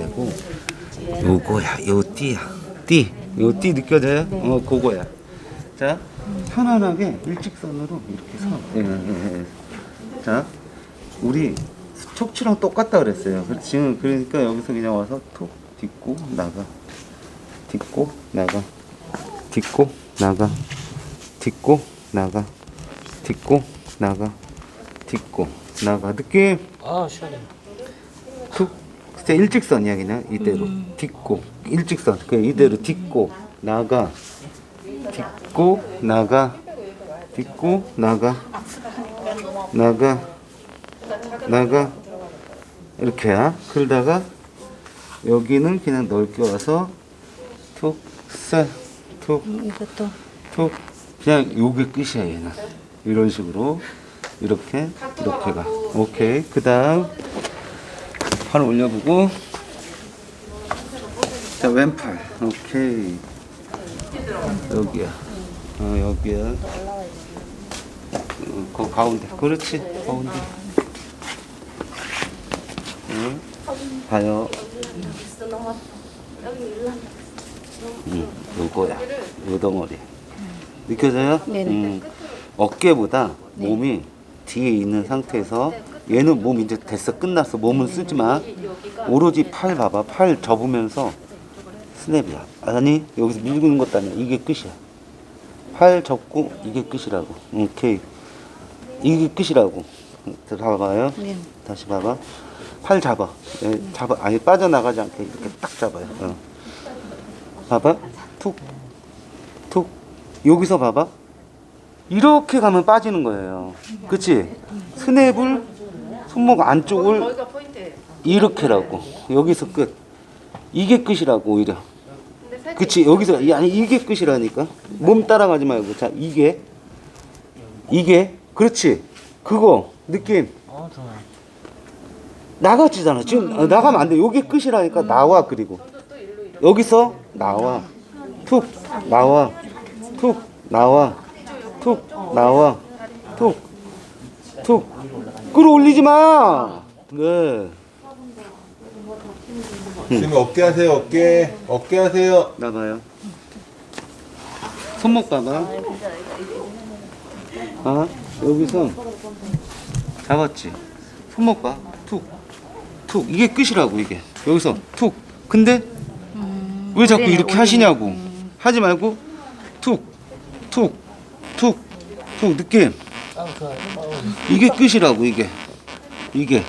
되고 요거야 요 띠야. 띠. 요 띠 느껴져요? 어 그거야. 자 편안하게 일직선으로 이렇게 서. 예, 예, 예. 자 우리 척추랑 똑같다 그랬어요. 그래서 지금 그러니까 여기서 그냥 와서 톡 딛고 나가. 딛고 나가. 딛고 나가. 딛고 나가. 딛고 나가. 딛고 나가. 느낌? 아 시원해. 툭 진짜 일직선 이야 그냥 이대로. 딛고 일직선. 그 이대로 딛고 나가. 딛고 나가. 딛고 나가. 나가. 나가. 이렇게야 그러다가 여기는 그냥 넓게 와서 툭쎄툭 이것도 툭. 그냥 요게 끝이야 얘는. 이런 식으로 이렇게 이렇게 가. 오케이. 그 다음 팔 올려보고. 자 왼팔. 오케이. 여기야. 어 여기야. 어, 그 가운데. 그렇지 가운데. 응? 봐요. 응 요거야. 요 덩어리. 느껴져요? 네네. 음, 어깨보다 몸이 뒤에 있는 상태에서 얘는 몸 이제 됐어 끝났어. 몸은 쓰지 마 오로지 팔 봐봐. 팔 접으면서 스냅이야. 아니 여기서 밀고 있는 것도 아니야. 이게 끝이야. 팔 접고 이게 끝이라고. 오케이. 이게 끝이라고. 들어봐요. 네. 다시 봐봐. 팔 잡아. 예, 잡아. 아니 빠져나가지 않게 이렇게 딱 잡아요. 어. 봐봐. 툭툭. 여기서 봐봐. 이렇게 가면 빠지는 거예요. 그치? 스냅을 손목 안쪽을 이렇게라고. 여기서 끝. 이게 끝이라고 오히려. 그치 여기서 이- 아니 이게 끝이라니까. 몸 따라가지 말고. 자 이게. 이게. 그렇지. 그거. 느낌. 아 좋아요. 나가지잖아. 지금 어, 나가면 안돼. 여기 끝이라니까 나와 그리고. 여기서 나와. 툭. 나와. 툭. 나와. 툭. 나와. 툭툭 끌어올리지 마 네. 지금 어깨 하세요 어깨 어깨 하세요 나 봐요. 손목 봐봐. 아, 여기서 잡았지. 손목 봐. 툭. 툭. 이게 끝이라고, 이게. 여기서 툭. 근데 왜 자꾸 올리네, 이렇게. 하시냐고. 하지 말고 툭. 툭. 툭. 툭. 느낌. 이게 끝이라고, 이게. 이게.